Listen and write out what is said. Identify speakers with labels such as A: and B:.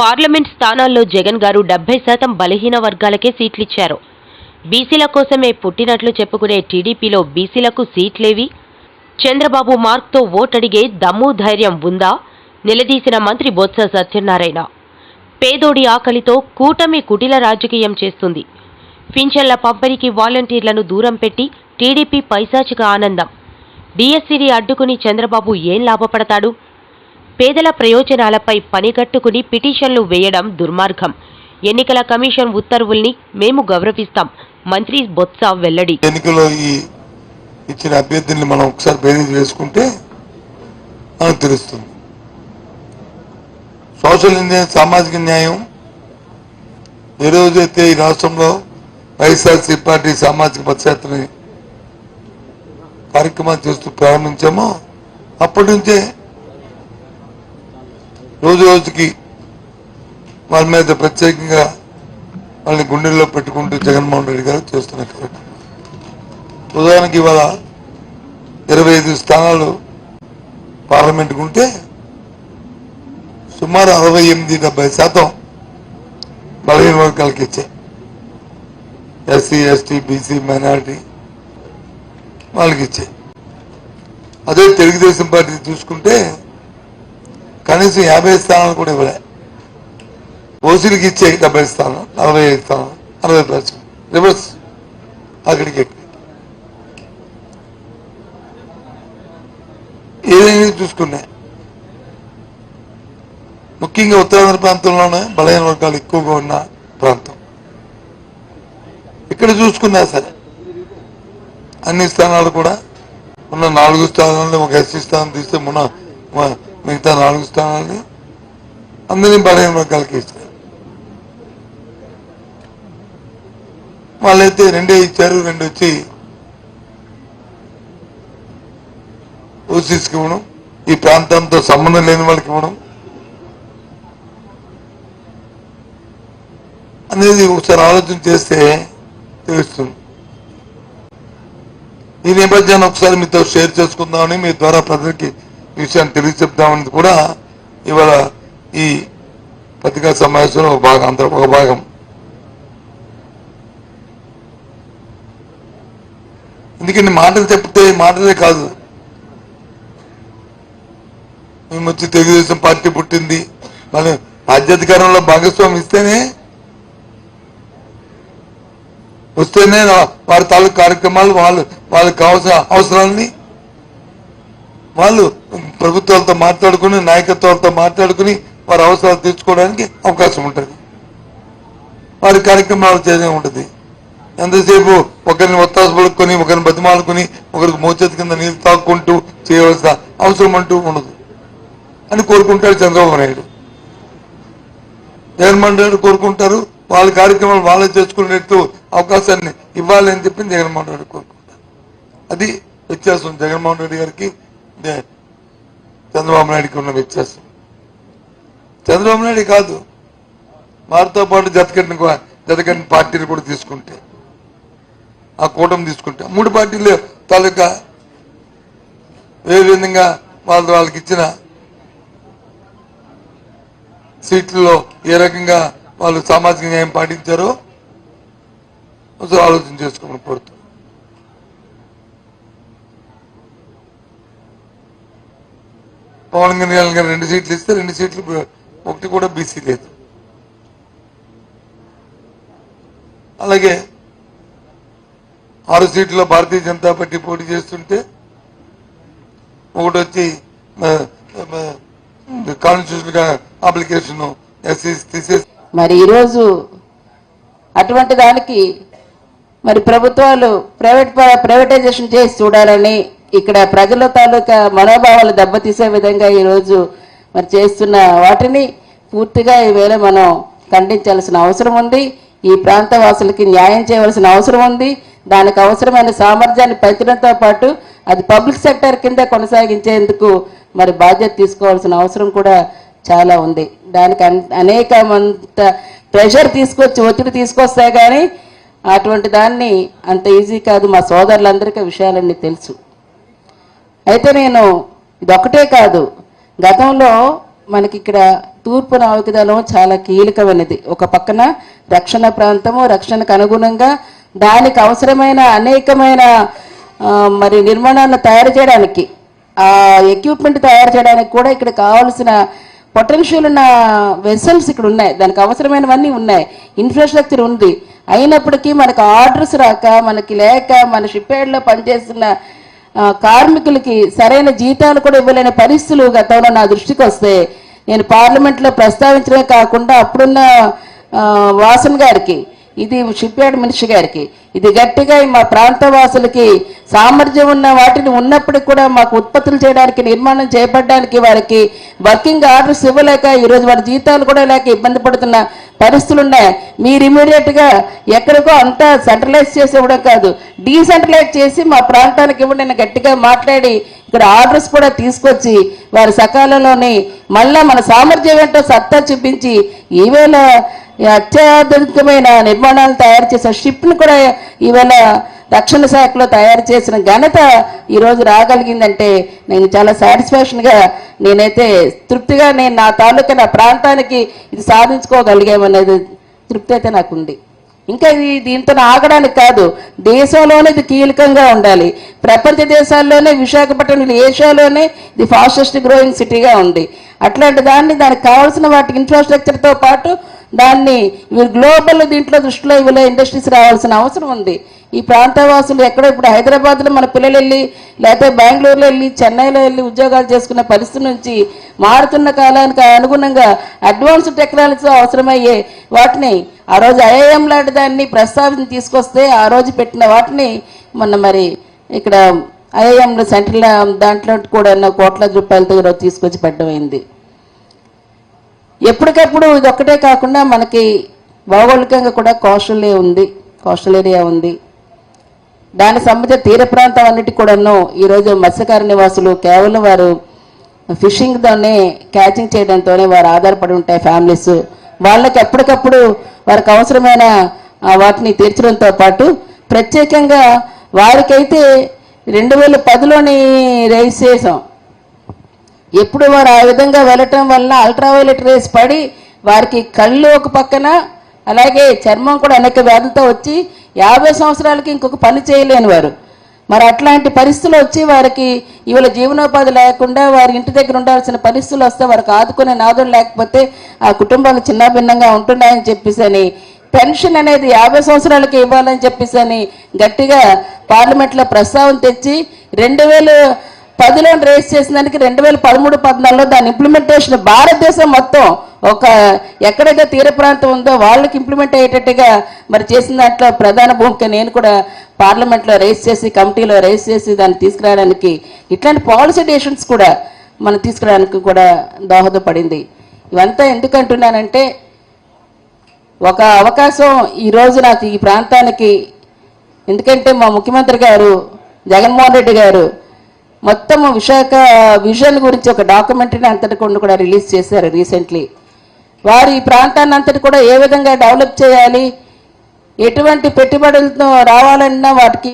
A: Parliament స్థానాల్లో జగన్ గారు డెబ్బై శాతం బలహీన వర్గాలకే సీట్లిచ్చారు. బీసీల కోసమే పుట్టినట్లు చెప్పుకునే టీడీపీలో బీసీలకు సీట్లేవి? చంద్రబాబు మార్క్తో ఓటడిగే దమ్ము ధైర్యం ఉందా? నిలదీసిన మంత్రి బొత్స సత్యనారాయణ. పేదోడి ఆకలితో కూటమి కుటిల రాజకీయం చేస్తుంది. పింఛన్ల పంపిణీకి వాలంటీర్లను దూరం పెట్టి టీడీపీ పైశాచిక ఆనందం. డిఎస్సిని అడ్డుకుని చంద్రబాబు ఏం లాభపడతాడు? పేదల ప్రయోజనాలపై పనిగట్టుకుని పిటిషన్లు వేయడం దుర్మార్గం. ఎన్నికల కమిషన్ ఉత్తర్వుల్ని మేము గౌరవిస్తాం. మంత్రి బొత్స వెల్లడి.
B: ఎన్నికల్లో ఈ ఇచ్చిన అభ్యర్థుల్ని మనం ఒకసారి బేరీజ్ వేసుకుంటే మనకు తెలుస్తుంది. సోషల్ ఇంజనీర్ సామాజిక న్యాయం. ఏ రోజైతే ఈ రాష్ట్రంలో వైఎస్ఆర్సీ పార్టీ సామాజిక భద్రతని కార్యక్రమాలు చేస్తూ ప్రారంభించామో అప్పటి నుంచే రోజు రోజుకి వాళ్ళ మీద ప్రత్యేకంగా వాళ్ళని గుండెల్లో పెట్టుకుంటూ జగన్మోహన్ రెడ్డి గారు చేస్తున్న కార్యక్రమం ఉదాహరణకి ఇవాళ ఇరవై ఐదు స్థానాలు పార్లమెంట్కు ఉంటే సుమారు అరవై ఎనిమిది డెబ్బై శాతం బలహీన వర్గాలకి ఇచ్చాయి. ఎస్సీ ఎస్టీ బీసీ మైనారిటీ వాళ్ళకి ఇచ్చాయి. అదే తెలుగుదేశం పార్టీ చూసుకుంటే కనీసం యాభై స్థానాలు కూడా ఇవ్వలే. ఓసీలకి ఇచ్చే డెబ్బై స్థానం నలభై ఐదు స్థానం అరవై పర్సెంట్ రివర్స్. అక్కడికి ఎక్కువ ఏదైనా చూసుకున్నా. ముఖ్యంగా ఉత్తరాంధ్ర ప్రాంతంలోనే బలహీన వర్గాలు ఎక్కువగా ఉన్న ప్రాంతం. ఇక్కడ చూసుకున్నా సరే అన్ని స్థానాలు కూడా ఉన్న నాలుగు స్థానాలు ఒక ఎస్సీ స్థానం తీస్తే మొన్న మిగతా నాలుగు స్థానాలని అందరినీ బలహీన వర్గాలకి ఇస్తారు వాళ్ళైతే రెండే ఇచ్చారు రెండు వచ్చి ఓసీస్కి ఇవ్వడం ఈ ప్రాంతంతో సంబంధం లేని వాళ్ళకి ఇవ్వడం. అనేది ఒకసారి ఆలోచన చేస్తే తెలుస్తుంది. ఈ నేపథ్యాన్ని ఒకసారి మీతో షేర్ చేసుకుందామని మీ ద్వారా ప్రజలకి విషయాన్ని తెలియజెప్తామని కూడా ఇవాళ ఈ పత్రికా సమావేశంలో ఒక భాగం అంత ఒక భాగం. ఎందుకని మాటలు చెప్తే మాటలే కాదు. మేము వచ్చి తెలుగుదేశం పార్టీ పుట్టింది. మన రాజ్యాధికారంలో భాగస్వామి ఇస్తేనే వస్తేనే వారి తాలూకు కార్యక్రమాలు వాళ్ళు వాళ్ళకి కావాల్సిన అవసరాలని వాళ్ళు ప్రభుత్వాలతో మాట్లాడుకుని నాయకత్వాలతో మాట్లాడుకుని వారి అవసరాలు తీర్చుకోవడానికి అవకాశం ఉంటుంది. వారి కార్యక్రమాలు చేయడం ఉంటుంది. ఎంతసేపు ఒకరిని ఒత్తాసు పడుకొని ఒకరిని బతిమాలుకొని ఒకరికి మోచేతి కింద నీళ్ళు తాక్కుంటూ చేయవలసిన అవసరం అంటూ ఉండదు అని కోరుకుంటాడు చంద్రబాబు నాయుడు. జగన్మోహన్ రెడ్డి కోరుకుంటారు వాళ్ళ కార్యక్రమాలు వాళ్ళే చేసుకునేట్టు అవకాశాన్ని ఇవ్వాలి అని చెప్పి జగన్మోహన్ రెడ్డి కోరుకుంటారు. అది వ్యత్యాసం జగన్మోహన్ రెడ్డి గారికి. చంద్రబాబు నాయుడికి ఉన్న వ్యత్యాసం. చంద్రబాబు నాయుడు కాదు. వారితో పాటు జతకట్టిన కో- జతకట్టిన పార్టీలు కూడా తీసుకుంటే ఆ కూటమి తీసుకుంటే. మూడు పార్టీలు తాలూకా ఏ విధంగా వాళ్ళ వాళ్ళకి ఇచ్చిన సీట్లలో ఏ రకంగా వాళ్ళు సామాజిక న్యాయం పాటించారో ఆలోచన చేసుకోమని కోరుతాం పవన్ కళ్యాణ్ గారు రెండు సీట్లు ఇస్తే రెండు సీట్లు ఒకటి కూడా బీసీ లేదు. అలాగే ఆరు సీట్లు భారతీయ జనతా పార్టీ పోటీ చేస్తుంటే ఒకటి వచ్చి కాన్స్టిట్యూషన్ అప్లికేషన్
C: మరి ఈరోజు అటువంటి దానికి మరి ప్రభుత్వాలు ప్రైవేట్ ప్రైవేటైజేషన్ చేసి చూడాలని ఇక్కడ ప్రజల తాలూకా మనోభావాలు దెబ్బతీసే విధంగా ఈరోజు మరి చేస్తున్న వాటిని పూర్తిగా ఈవేళ మనం ఖండించాల్సిన అవసరం ఉంది. ఈ ప్రాంత వాసులకి న్యాయం చేయవలసిన అవసరం ఉంది. దానికి అవసరమైన సామర్థ్యాన్ని పెంచడంతో పాటు అది పబ్లిక్ సెక్టర్ కింద కొనసాగించేందుకు మరి బాధ్యత తీసుకోవాల్సిన అవసరం కూడా చాలా ఉంది. దానికి అన్- అనేక మంత ప్రెషర్ తీసుకొచ్చి ఒత్తిడి తీసుకొస్తే కానీ అటువంటి దాన్ని అంత ఈజీ కాదు మా సోదరులందరికీ విషయాలన్నీ తెలుసు. అయితే నేను ఇదొక్కటే కాదు. గతంలో మనకి ఇక్కడ తూర్పు నావికదళం చాలా కీలకమైనది. ఒక పక్కన రక్షణ ప్రాంతము రక్షణకు అనుగుణంగా దానికి అవసరమైన అనేకమైన మరి నిర్మాణాలను తయారు చేయడానికి ఆ ఎక్విప్మెంట్ తయారు చేయడానికి కూడా ఇక్కడ కావాల్సిన పొటెన్షియల్ ఉన్న వెసల్స్ ఇక్కడ ఉన్నాయి. దానికి అవసరమైనవన్నీ ఉన్నాయి. ఇన్ఫ్రాస్ట్రక్చర్ ఉంది. అయినప్పటికీ మనకు ఆర్డర్స్ రాక మనకి లేక మన షిప్ యార్డ్లో పనిచేస్తున్న కార్మికులకి సరైన జీతాలు కూడా ఇవ్వలేని పరిస్థితులు గతంలో నా దృష్టికి వస్తే నేను పార్లమెంట్లో ప్రస్తావించడమే కాకుండా అప్పుడున్న వాసన్ గారికి ఇది షిప్ యార్డ్ మినిస్టర్ గారికి. ఇది గట్టిగా మా ప్రాంత వాసులకి సామర్థ్యం ఉన్న వాటిని ఉన్నప్పటికీ కూడా మాకు ఉత్పత్తులు చేయడానికి నిర్మాణం చేపట్టడానికి వారికి వర్కింగ్ ఆర్డర్స్ ఇవ్వలేక ఈరోజు వారి జీతాలు కూడా లేక ఇబ్బంది పడుతున్న పరిస్థితులు ఉన్నాయి మీరు ఇమీడియట్గా ఎక్కడికో అంతా సెంట్రలైజ్ చేసి ఇవ్వడం కాదు. డీసెంట్రలైజ్ చేసి మా ప్రాంతానికి ఇవ్వండి గట్టిగా మాట్లాడి ఇక్కడ ఆర్డర్స్ కూడా తీసుకొచ్చి వారి సకాలంలోని మళ్ళా మన సామర్థ్యం ఏంటో సత్తా చూపించి ఈవేళ అత్యాధునికమైన నిర్మాణాలు తయారు చేసిన షిప్ను కూడా ఈవేళ రక్షణ శాఖలో తయారు చేసిన ఘనత ఈరోజు రాగలిగిందంటే నేను చాలా సాటిస్ఫాక్షన్గా నేనైతే తృప్తిగా నేను నా తాలూకా నా ప్రాంతానికి ఇది సాధించుకోగలిగామనేది తృప్తి అయితే నాకుంది. ఇంకా ఇది దీంతో ఆగడానికి కాదు దేశంలోనే ఇది కీలకంగా ఉండాలి. ప్రపంచ దేశాల్లోనే విశాఖపట్నం ఏషియాలోనే ఇది ఫాస్టెస్ట్ గ్రోయింగ్ సిటీగా ఉంది. అట్లాంటి దాన్ని దానికి కావాల్సిన వాటి ఇన్ఫ్రాస్ట్రక్చర్తో పాటు దాన్ని ఇవి గ్లోబల్ దీంట్లో దృష్టిలో ఇవిలో ఇండస్ట్రీస్ రావాల్సిన అవసరం ఉంది. ఈ ప్రాంతవాసులు ఎక్కడో ఇప్పుడు హైదరాబాద్లో మన పిల్లలు వెళ్ళి లేకపోతే బెంగళూరులో వెళ్ళి చెన్నైలో వెళ్ళి ఉద్యోగాలు చేసుకున్న పరిస్థితి నుంచి మారుతున్న కాలానికి అనుగుణంగా అడ్వాన్స్డ్ టెక్నాలజీ అవసరమయ్యే వాటిని ఆ రోజు ఐఐఎం లాంటి దాన్ని ప్రస్తావించి తీసుకొస్తే ఆ రోజు పెట్టిన వాటిని మొన్న మరి ఇక్కడ ఐఐఎంలో సెంట్రల్ దాంట్లో కూడా ఎన్నో కోట్ల రూపాయలతో ఈరోజు తీసుకొచ్చి పెట్టమైంది ఎప్పటికప్పుడు ఇది ఒక్కటే కాకుండా మనకి భౌగోళికంగా కూడా కోస్టల్ ఉంది కోస్టల్ ఏరియా ఉంది. దానికి సంబంధించిన తీర ప్రాంతం అన్నిటి కూడాను ఈరోజు మత్స్యకార నివాసులు కేవలం వారు ఫిషింగ్తోనే క్యాచింగ్ చేయడంతోనే వారు ఆధారపడి ఉంటాయి ఫ్యామిలీస్. వాళ్ళకి ఎప్పటికప్పుడు వారికి అవసరమైన వాటిని తీర్చడంతో పాటు ప్రత్యేకంగా వారికైతే రెండు వేల పదిలోని రైస్ చేసాం. ఎప్పుడు వారు ఆ విధంగా వెళ్ళటం వల్ల అల్ట్రావైలెట్ రేస్ పడి వారికి కళ్ళు ఒక పక్కన అలాగే చర్మం కూడా అనేక వ్యాధులతో వచ్చి యాభై సంవత్సరాలకి ఇంకొక పని చేయలేని వారు. మరి అట్లాంటి పరిస్థితులు వచ్చి వారికి ఇవాళ జీవనోపాధి లేకుండా వారి ఇంటి దగ్గర ఉండాల్సిన పరిస్థితులు వస్తే వారికి ఆదుకునే నాదులు లేకపోతే ఆ కుటుంబాలు చిన్నభిన్నంగా ఉంటున్నాయని చెప్పేసి అని పెన్షన్ అనేది యాభై సంవత్సరాలకి ఇవ్వాలని చెప్పేసి అని గట్టిగా పార్లమెంట్లో ప్రస్తావన తెచ్చి రెండు వేలు పదిలో రేస్ చేసిన దానికి రెండు వేల పదమూడు పద్నాలుగులో దాని ఇంప్లిమెంటేషన్ భారతదేశం మొత్తం ఒక ఎక్కడైతే తీర ప్రాంతం ఉందో వాళ్ళకి ఇంప్లిమెంట్ అయ్యేటట్టుగా మరి చేసిన దాంట్లో ప్రధాన భూమిక నేను కూడా పార్లమెంట్లో రేస్ చేసి కమిటీలో రేస్ చేసి దాన్ని తీసుకురావడానికి ఇట్లాంటి పాలసీ డెసిషన్స్ కూడా మనం తీసుకురావడానికి కూడా దోహదపడింది. ఇవంతా ఎందుకు అంటున్నానంటే ఒక అవకాశం ఈరోజు నాకు ఈ ప్రాంతానికి ఎందుకంటే మా ముఖ్యమంత్రి గారు జగన్మోహన్ రెడ్డి గారు మొత్తం విశాఖ విజన్ గురించి ఒక డాక్యుమెంటరీ అంతటి కొన్ని కూడా రిలీజ్ చేశారు రీసెంట్లీ. వారు ఈ ప్రాంతాన్ని అంతటి కూడా ఏ విధంగా డెవలప్ చేయాలి ఎటువంటి పెట్టుబడులతో రావాలన్నా వాటికి